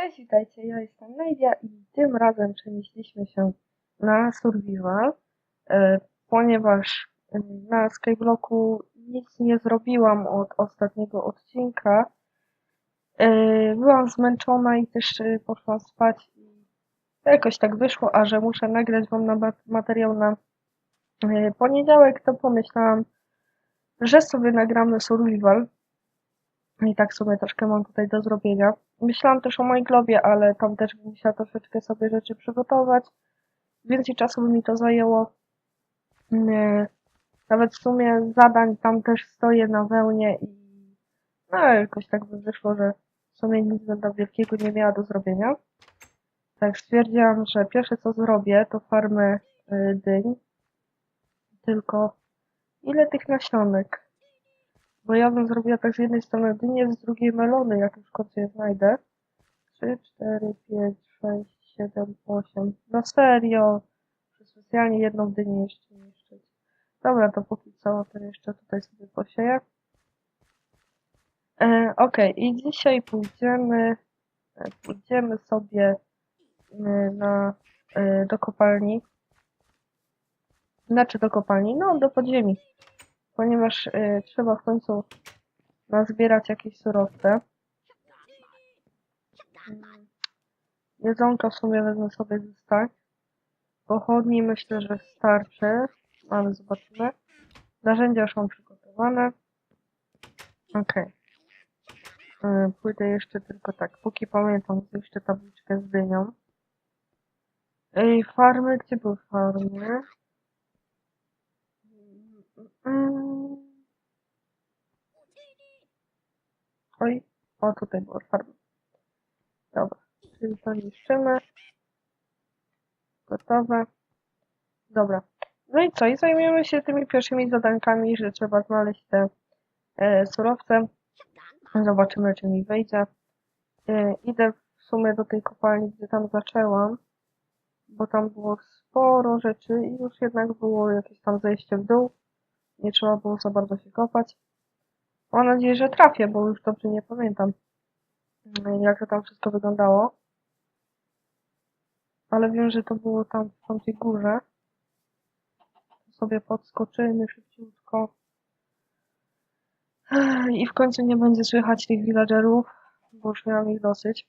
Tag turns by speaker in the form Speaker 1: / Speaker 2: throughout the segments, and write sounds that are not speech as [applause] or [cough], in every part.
Speaker 1: Cześć, witajcie, ja jestem Nadia i tym razem przenieśliśmy się na Survival, e, ponieważ e, na Skyblocku nic nie zrobiłam od ostatniego odcinka. E, Byłam zmęczona i też poszłam spać i jakoś tak wyszło, a że muszę nagrać wam na mat- materiał na poniedziałek, to pomyślałam, że sobie nagramy Survival. I tak sobie troszkę mam tutaj do zrobienia. Myślałam też o mojej globie, ale tam też bym musiała troszeczkę sobie rzeczy przygotować. Więcej czasu by mi to zajęło. Nie. Nawet w sumie zadań tam też stoję na wełnie i no jakoś tak by wyszło, że w sumie nic będę wielkiego nie miała do zrobienia. Tak stwierdziłam, że pierwsze co zrobię to farmę y, dyń. Tylko ile tych nasionek? Bo ja bym zrobiła tak z jednej strony dynię, z drugiej melony, jak już w końcu je znajdę. 3, 4, 5, 6, 7, 8. No serio. Specjalnie jedną dynię jeszcze niszczyć. Dobra, to póki co, to jeszcze tutaj sobie posieję. E, Okej, i dzisiaj pójdziemy, e, pójdziemy sobie e, na, e, do kopalni. Znaczy do kopalni, no do podziemi ponieważ y, trzeba w końcu nazbierać jakieś surowce. Mm, Jedzonko w sumie wezmę sobie ze stack. Pochodni myślę, że starczy, ale zobaczymy. Narzędzia już mam przygotowane. Okej. Y, Pójdę jeszcze tylko tak, póki pamiętam, jeszcze tabliczkę z dynią. Ej, farmy, gdzie były farmy? Mm. Oj, o tutaj była farma. Dobra, czyli to niszczymy. Gotowe. Dobra. No i co? I zajmiemy się tymi pierwszymi zadankami, że trzeba znaleźć te e, surowce. Zobaczymy, czy mi wyjdzie. E, idę w sumie do tej kopalni, gdzie tam zaczęłam, bo tam było sporo rzeczy i już jednak było jakieś tam zejście w dół. Nie trzeba było za bardzo się kopać. Mam nadzieję, że trafię, bo już dobrze nie pamiętam, mm, jak to tam wszystko wyglądało. Ale wiem, że to było tam w tamtej górze. Sobie podskoczymy szybciutko. I w końcu nie będzie słychać tych villagerów, bo już miałam ich dosyć.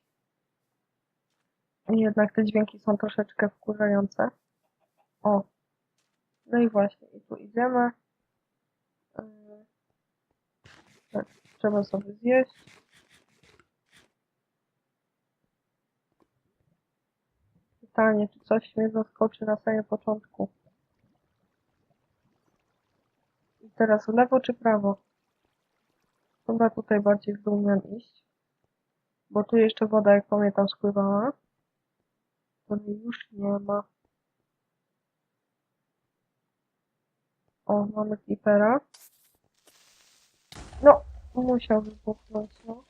Speaker 1: I jednak te dźwięki są troszeczkę wkurzające. O. No i właśnie, i tu idziemy. Yy, Tak, trzeba sobie zjeść. Pytanie, czy coś mnie zaskoczy na samym początku. I teraz w lewo czy prawo? Chyba tutaj bardziej w dół miałem iść. Bo tu jeszcze woda, jak pamiętam, spływała. Której już nie ma. O, mamy creepera. No, musiał wybuchnąć, no.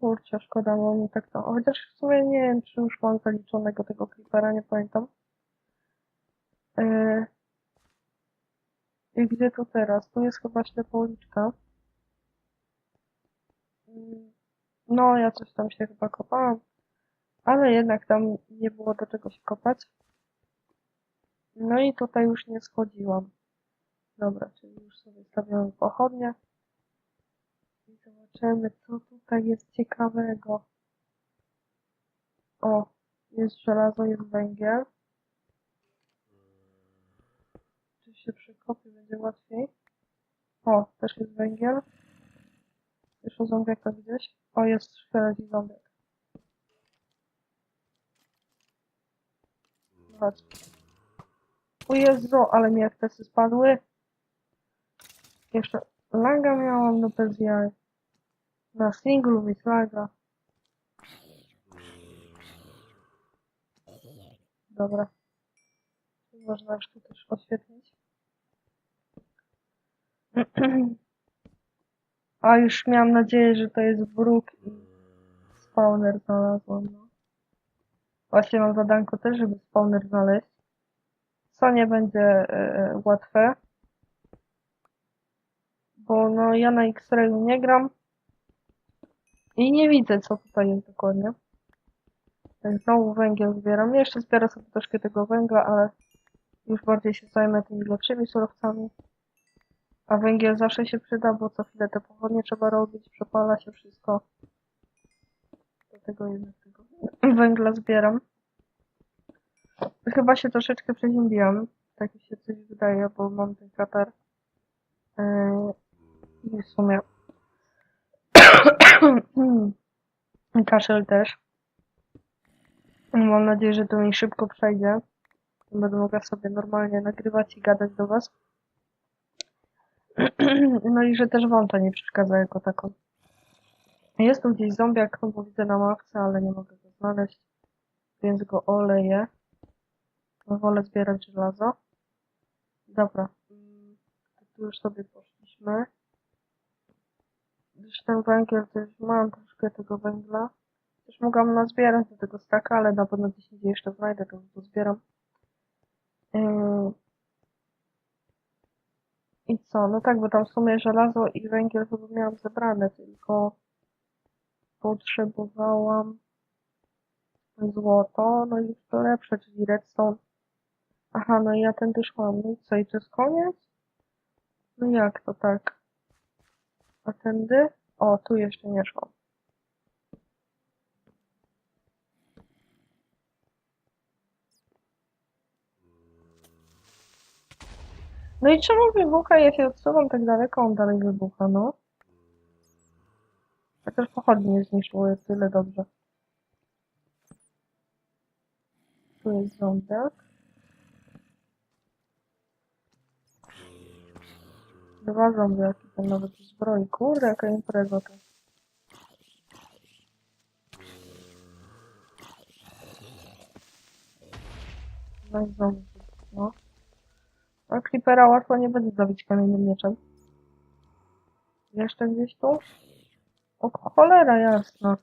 Speaker 1: Kurczę, szkoda, bo mi tak to... Chociaż w sumie nie wiem, czy już mam zaliczonego tego creepera, nie pamiętam. Eee... I gdzie to teraz? Tu jest chyba ślepa uliczka. No, ja coś tam się chyba kopałam. Ale jednak tam nie było do czego się kopać. No i tutaj już nie schodziłam. Dobra, czyli już sobie stawiamy pochodnie. I zobaczymy, co tutaj jest ciekawego. O, jest żelazo, jest węgiel. Czy się przy kopie będzie łatwiej? O, też jest węgiel. Jeszcze zombiaka gdzieś. O, jest szkielet i zombiak. Zobacz. O Jezu, ale mi FPS spadły. Jeszcze laga miałam, no bez. Na singlu mi laga. Dobra. Można tu też oświetlić. [clears throat] A już miałam nadzieję, że to jest bruk i spawner znalazłam. No. Właśnie mam zadanko też, żeby spawner znaleźć. Co nie będzie e, łatwe. Bo no ja na X-Rayu nie gram. I nie widzę, co tutaj jest dokładnie. Tak, znowu węgiel zbieram. Jeszcze zbiorę sobie troszkę tego węgla, ale już bardziej się zajmę tymi lepszymi surowcami. A węgiel zawsze się przyda, bo co chwilę te pochodnie trzeba robić, przepala się wszystko. Dlatego jednak węgla zbieram. Chyba się troszeczkę przeziębiłam. Tak mi się coś wydaje, bo mam ten katar. Yy, I w sumie [coughs] kaszel też. Mam nadzieję, że to mi szybko przejdzie. Będę mogła sobie normalnie nagrywać i gadać do Was. [coughs] No i że też Wam to nie przeszkadza jako tako. Jest tu gdzieś zombiak, no bo widzę na mapce, ale nie mogę go znaleźć, więc go oleję. Wolę zbierać żelazo. Dobra. Mm, Tu już sobie poszliśmy. Już ten węgiel, już mam troszkę tego węgla. Też mogłam nazbierać do tego staka, ale na pewno gdzieś indziej jeszcze znajdę, to zbieram. Yy. I co? No tak, bo tam w sumie żelazo i węgiel chyba miałam zebrane, tylko potrzebowałam złoto, no i to lepsze, czyli redstone. Aha, no i ja tędy szłam. No i co, i to jest koniec? No jak to tak? A tędy? O, tu jeszcze nie szłam. No i czemu wybucha? Ja się odsuwam tak daleko, on dalej wybucha, no. Chociaż pochodnie nie zniszczyło, jest tyle dobrze. Tu jest zombiak. Dwa zombiaki, tam nawet zbroi. Kurde, jaka impreza to. No zombie, no. A Creepera łatwo nie będzie zabić kamiennym mieczem. Jeszcze gdzieś tu? O cholera jasna.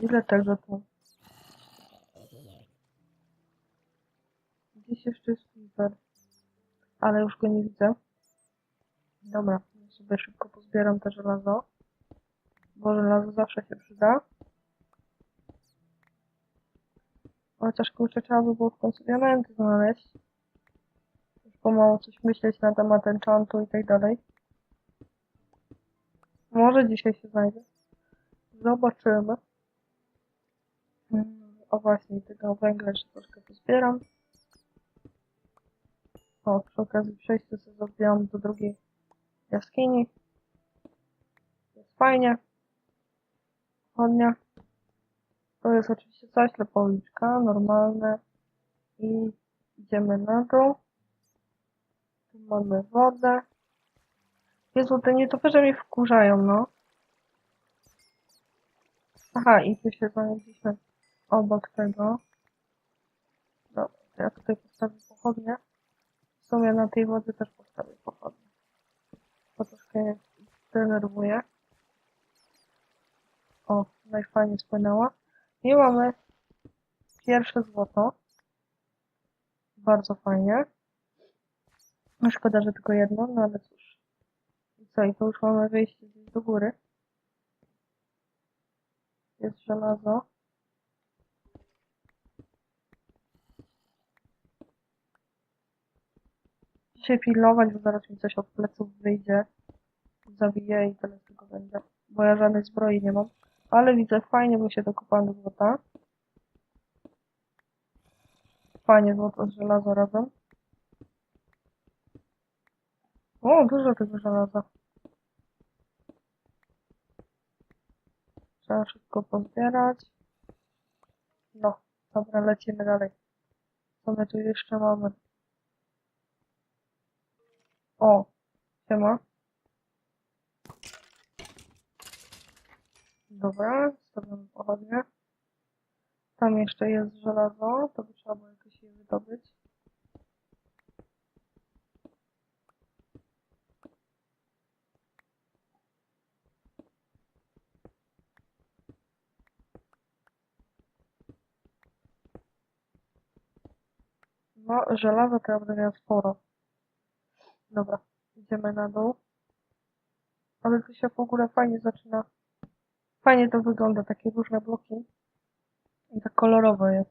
Speaker 1: Ile tego tu? Gdzieś jeszcze jest Creeper. Ale już go nie widzę. Dobra, sobie szybko pozbieram te żelazo. Bo żelazo zawsze się przyda. Chociaż kurczę, trzeba by było w końcu diamenty znaleźć. Już pomału coś myśleć na temat enchantu i tak dalej. Może dzisiaj się znajdzie. Zobaczymy. O właśnie, tego węgla jeszcze troszkę pozbieram. O, przy okazji przejście sobie zrobiłam do drugiej jaskini. Jest fajnie. Chodnia. To jest oczywiście coś dla policzka, normalne. I idziemy na dół. Tu mamy wodę. Jezu, te nietoperze mnie wkurzają, no. Aha, i tu się znaleźliśmy obok tego. Dobra, to ja tutaj postawię pochodnie. W sumie na tej wodzie też postawię pochodnie. To troszkę mnie denerwuje. O, najfajniej spłynęła. I mamy pierwsze złoto. Bardzo fajnie. No szkoda, że tylko jedno, no ale cóż. I co, i to już mamy wyjście do góry. Jest żelazo. Się pilnować, bo zaraz mi coś od pleców wyjdzie. Zabije i tyle z tego będzie. Bo ja żadnej zbroi nie mam. Ale widzę, fajnie, bo się dokopałem do złota. Fajnie złoto z żelazo razem. O, dużo tego żelaza. Trzeba szybko pozbierać. No, dobra, lecimy dalej. Co my tu jeszcze mamy? O, siema. Dobra, stawiamy pochodnie. Tam jeszcze jest żelazo, to by trzeba było jakoś je wydobyć. No, żelaza to ja będę miała sporo. Dobra, idziemy na dół. Ale tu się w ogóle fajnie zaczyna Fajnie to wygląda, takie różne bloki. I tak kolorowo jest.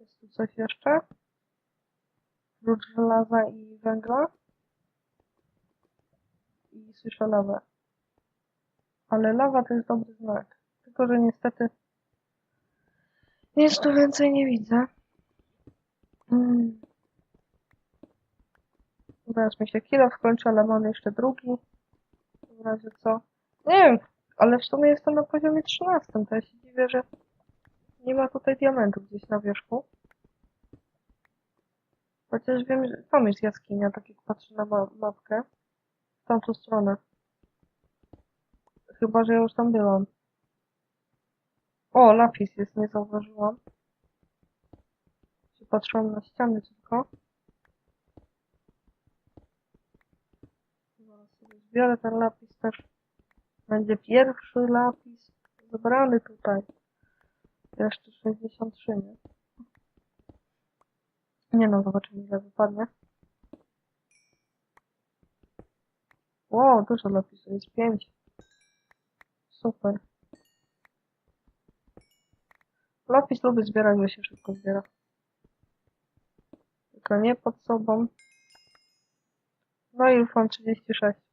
Speaker 1: Jest tu coś jeszcze? Prócz żelaza i węgla? I słyszę lawę. Ale lawa to jest dobry znak. Tylko, że niestety nic tu więcej nie widzę. Mm. Mi się kilo skończy, ale mam jeszcze drugi. W razie co. Nie wiem, ale w sumie jestem na poziomie 13, to ja się dziwię, że nie ma tutaj diamentu gdzieś na wierzchu. Chociaż wiem, że tam jest jaskinia, tak jak patrzę na ma mapkę. W tamtą stronę. Chyba, że ja już tam byłam. O, lapis jest, nie zauważyłam. Patrzyłam na ściany tylko. Zbiorę ten lapis też. Będzie pierwszy lapis zebrany tutaj. Jeszcze 63, nie? Nie no, zobaczymy ile wypadnie. Wow, dużo lapisu, jest 5. Super. Lapis lubię zbierać, bo się szybko zbiera. Tylko nie pod sobą. No i już mam 36.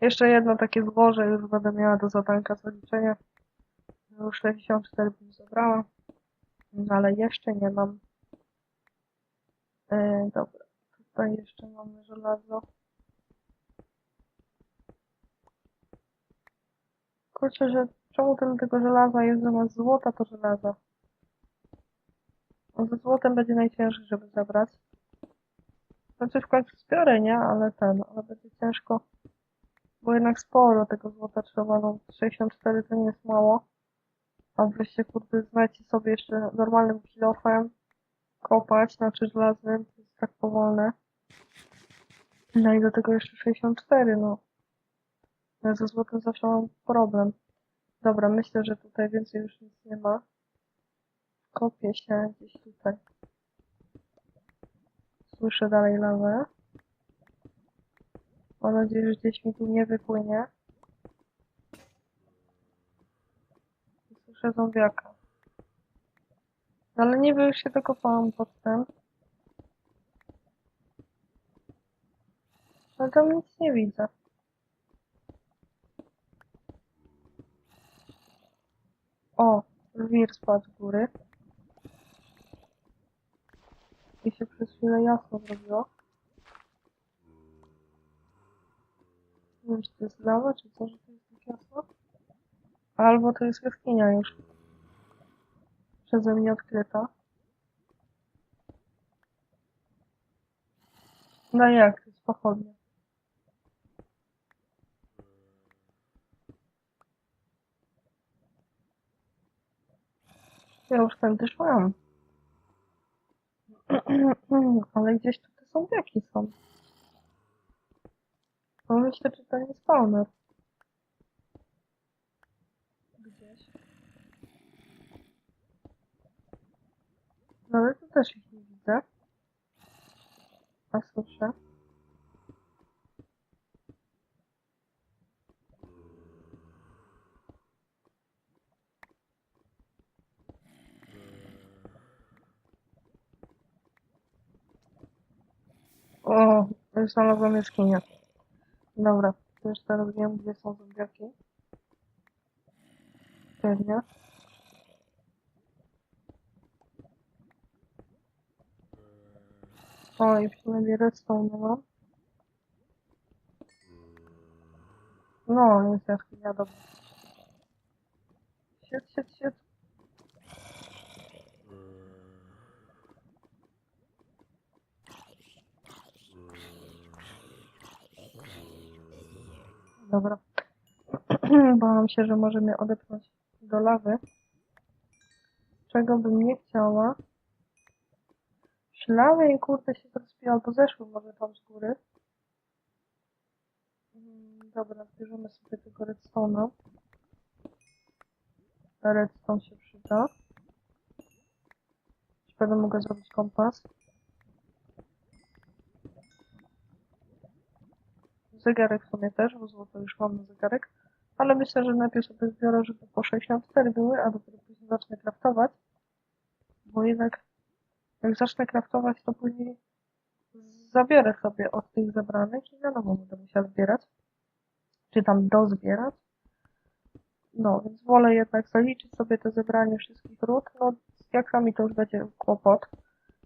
Speaker 1: Jeszcze jedno takie złoże już będę miała do zadanka zaliczenia. Już 64 bym zabrała. No ale jeszcze nie mam. E, dobra. Tutaj jeszcze mamy żelazo. Kurczę, że czemu tyle tego żelaza jest zamiast złota to żelaza? Ze złotem będzie najcięższy, żeby zabrać. Znaczy w końcu zbiorę, nie? Ale ten, ale będzie ciężko. Bo jednak sporo tego złota trzeba, no 64 to nie jest mało. A wyście kurde znajdźcie sobie jeszcze normalnym kilofem kopać, znaczy żelaznym, to jest tak powolne. No i do tego jeszcze 64, no. Ja ze złotem zawsze mam problem. Dobra, myślę, że tutaj więcej już nic nie ma. Kopię się gdzieś tutaj. Słyszę dalej lawę. Mam nadzieję, że gdzieś mi tu nie wypłynie. Słyszę zombiaka. No Ale niby już się dokopałam pod tym. Ale tam nic nie widzę. O, wir spadł z góry. I się przez chwilę jasno zrobiło. Nie wiem, czy to jest lawa, czy co, że to jest tak. Albo to jest jaskinia już. Przeze mnie odkryta. No jak, to jest pochodnia. Ja już tędy szłam. [clears throat] Ale gdzieś tu te zombiaki są. No myślę, że to nie spawner. Gdzieś. No ale tu też ich nie widzę. A słyszę. O, już znalazłam jaskinię. Dobra, już teraz wiem, gdzie są zombiaki. Pewnie. O, i przynajmniej redstone mam. No, jest jaskinia, dobra. Siedź, siedź, siedź. Dobra. [clears throat] Bałam się, że może mnie odepchnąć do lawy. Czego bym nie chciała. Ślawy i kurde się zrespiły, albo zeszły może tam z góry. Mm, Dobra, zbierzemy sobie tego redstone'a. Redstone się przyda. Czy będę mogła zrobić kompas? Zegarek w sumie też, bo złoto już mam na zegarek. Ale myślę, że najpierw sobie zbiorę, żeby po 64 były, a dopiero później zacznę kraftować. Bo jednak jak zacznę kraftować, to później zabiorę sobie od tych zebranych i na nowo będę musiała zbierać. Czy tam dozbierać. No, więc wolę jednak zaliczyć sobie to zebranie wszystkich ród. No, z diaksami to już będzie kłopot.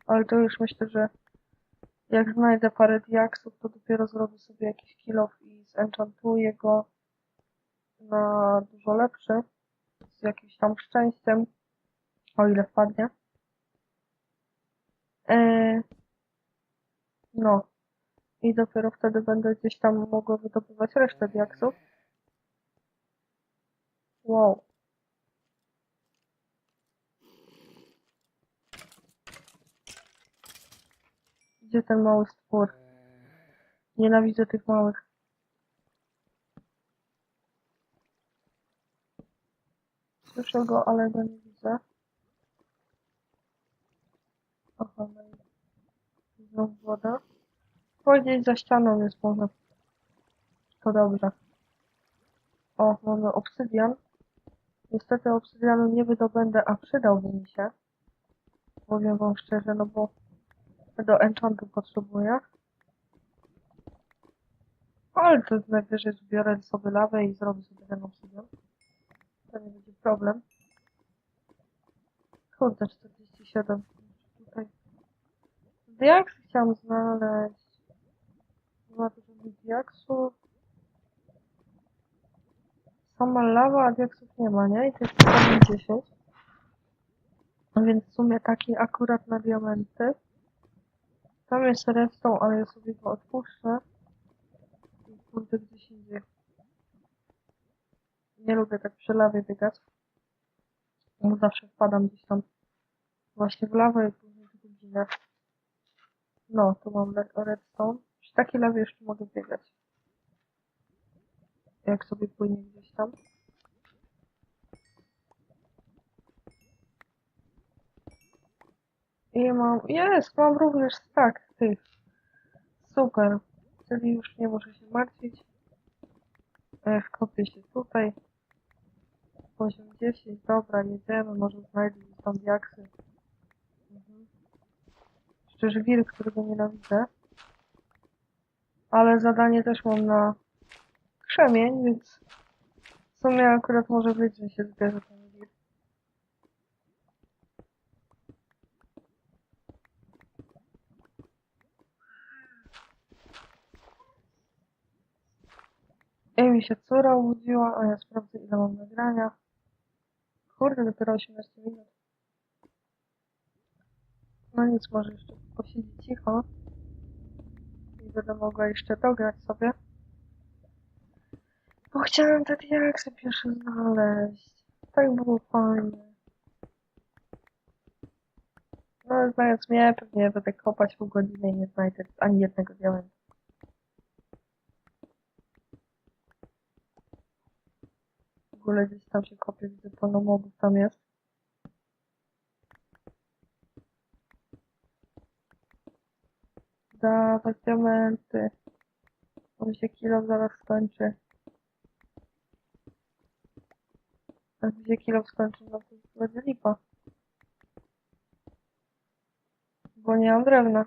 Speaker 1: Ale to już myślę, że jak znajdę parę diaksów, to dopiero zrobię sobie jakiś kill off i zenchantuję go na dużo lepszy. Z jakimś tam szczęściem. O ile wpadnie. Eee, no. I dopiero wtedy będę gdzieś tam mogła wydobywać resztę diaksów. Wow. Gdzie ten mały stwór? Nienawidzę tych małych. Słyszę go, ale go nie widzę. Aha, no i znowu woda. Powiedzieć za ścianą jest może. To dobrze. O, mamy obsydian. Niestety obsydianu nie wydobędę, a przydałby mi się. Powiem wam szczerze, no bo do enchantu potrzebuję. Ale to najwyżej zbiorę sobie lawę i zrobię sobie ten obsydian. To nie będzie problem. Kurde, 47. Tutaj. Diaks chciałam znaleźć. Dwa dużo diaksów. Sama lawa, a diaksów nie ma, nie? I to jest prawie 10. A więc w sumie taki akurat na diamenty. Tam jest redstone, ale ja sobie go odpuszczę. I pójdę gdzieś indziej. Nie lubię tak przy lawie biegać. Bo zawsze wpadam gdzieś tam właśnie w lawę i później zginę. No, tu mam redstone. Przy takiej lawie jeszcze mogę biegać. Jak sobie płynie gdzieś tam. I mam, jest, mam również stack tych. Super. Czyli już nie muszę się martwić. Wkopię się tutaj. Poziom 10, dobra, jedziemy, może znajdę tam diaksy. Mhm. Szczerze wir, którego nienawidzę. Ale zadanie też mam na krzemień, więc w sumie akurat może być, że się zbierze ten I mi się córa obudziła, a ja sprawdzę ile mam nagrania. Kurde, dopiero 18 minut. No nic, może jeszcze posiedzieć cicho. I będę mogła jeszcze dograć sobie. Bo chciałem te diaksy pierwsze znaleźć. Tak było fajnie. No, znając mnie, pewnie będę kopać pół godziny i nie znajdę ani jednego diamentu. Ogóle gdzieś tam się kopie, widzę pełno mobów tam jest. Dawać diamenty. On się kilo zaraz skończy. Jak się kilo skończy, no to będzie lipa. Bo nie mam drewna.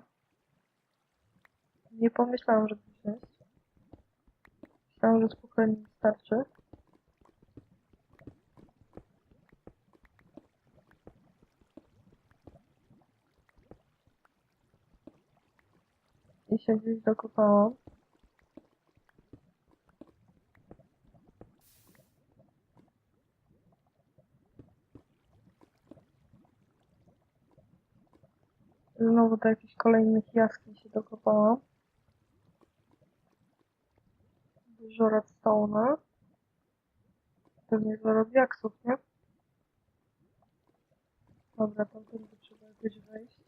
Speaker 1: Nie pomyślałam, żeby wziąć. Myślałam, że spokojnie wystarczy. I się gdzieś dokopałam. Znowu do jakichś kolejnych jaskiń się dokopałam. Dużo redstone'a. Pewnie zero diaksów, nie? Dobra, tam tędy trzeba jakoś wejść.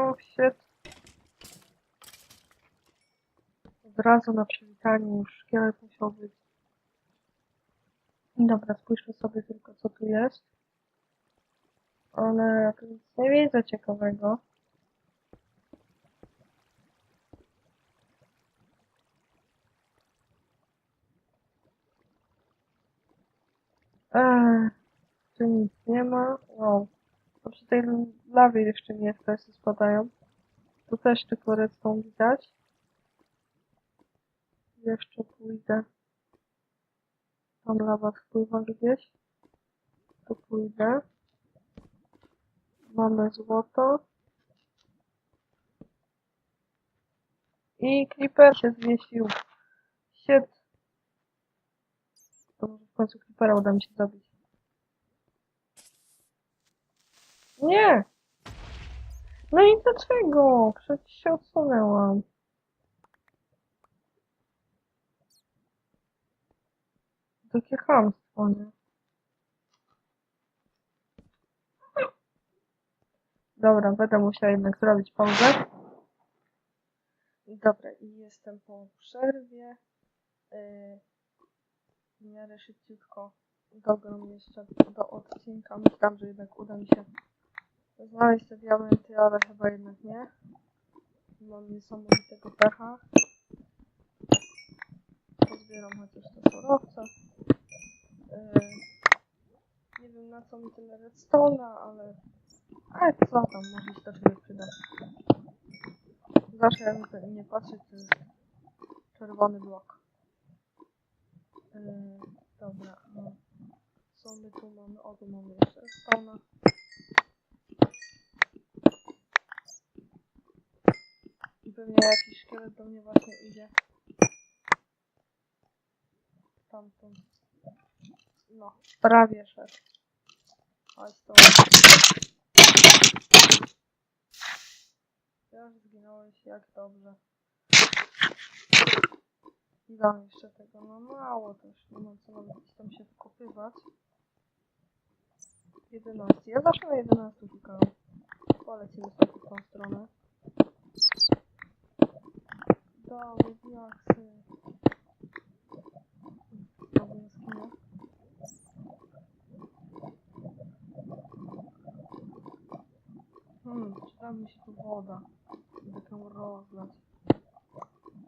Speaker 1: O, shit. Od razu na przywitanie już szkielet musiał być. Dobra, spójrzmy sobie tylko co tu jest. Ale ja tu nic nie widzę ciekawego. Eee, tu nic nie ma. Wow. Przy tej lawie jeszcze nie FPS spadają. Tu też tylko redstone widać. Jeszcze pójdę. Tam lawa wpływa gdzieś. Tu pójdę. Mamy złoto. I creeper się zwiesił. Shit. To może w końcu creepera uda mi się zabić. Nie! No i dlaczego? Przecież się odsunęłam. Takie chamstwo, nie? Dobra, będę musiała jednak zrobić pauzę. Dobra, i jestem po przerwie. Yy, w miarę szybciutko dogram jeszcze do odcinka. Myślałam, że jednak uda mi się znaleźć te diamenty, ale chyba jednak nie. Mam niesamowitego pecha. Pozbieram chociaż te surowce. Yy, nie wiem na co mi tyle redstone'a, ale... Ale co tam, może się to czegoś przyda. Zawsze jakby nie patrzeć, to jest czerwony blok. Yy, dobra, no. Co my tu mamy? O, tu mamy jeszcze redstone'a. I pewnie jakiś szkielet do mnie właśnie idzie. Tamtąd. No, prawie szedł. Chodź to. Już zginąłeś, jak dobrze. Ile jeszcze tego? No mało też, nie mam co nawet tam się wkopywać. 11. Ja zawsze na 11 szukałem. Polecimy sobie tą stronę. Znowu jaskinia. Hmm, przyda mi się tu woda. Będę ją rozlać.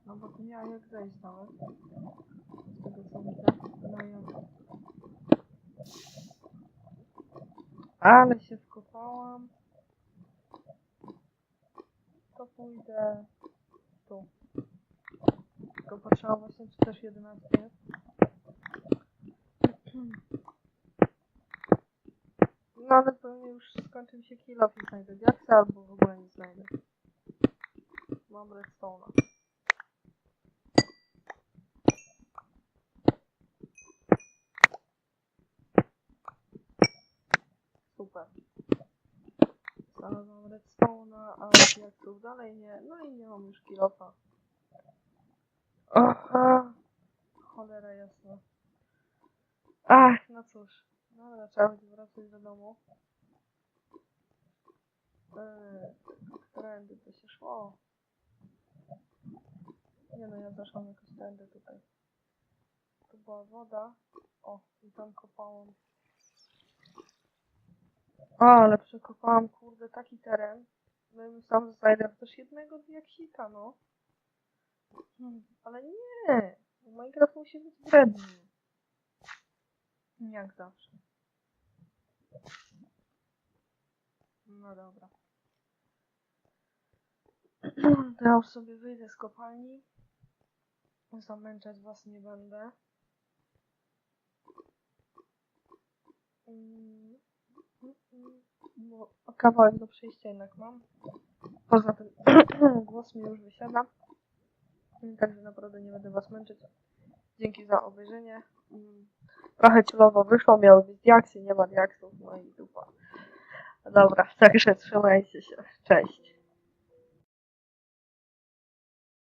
Speaker 1: No bo tu nie ma jak zejść nawet. Z tego co widzę. No jak. Ale się wkopałam. To pójdę 11 też 11. No ale pewnie już skończy mi się kill off i znajdę diaksa, albo w ogóle nie znajdę. Mam redstone'a. Super. Ale mam redstone'a, a jak tu dalej nie, no i nie mam już kill offa. Cholera jasna. Ach, no cóż. Dobra, trzeba będzie wracać do domu. Eee, którędy to się szło? Nie no, ja zaszłam jakoś tędy tutaj. Tu była woda. O, i tam kopałam. O, ale przekopałam, kurde, taki teren. No i że znajdę też jednego diaksika, no. Hmm, ale nie! Minecraft musi być wredny. Jak zawsze. No dobra. [clears throat] Już sobie wyjdę z kopalni. Zamęczać was nie będę. Mm, mm, mm, Bo kawałek do przejścia jednak mam. Poza tym [clears throat] głos mi już wysiada. Także naprawdę nie będę was męczyć. Dzięki za obejrzenie. Mm, Trochę celowo wyszło, miały być diaksy, nie ma diaksów, no i dupa. Dobra, także trzymajcie się. Cześć.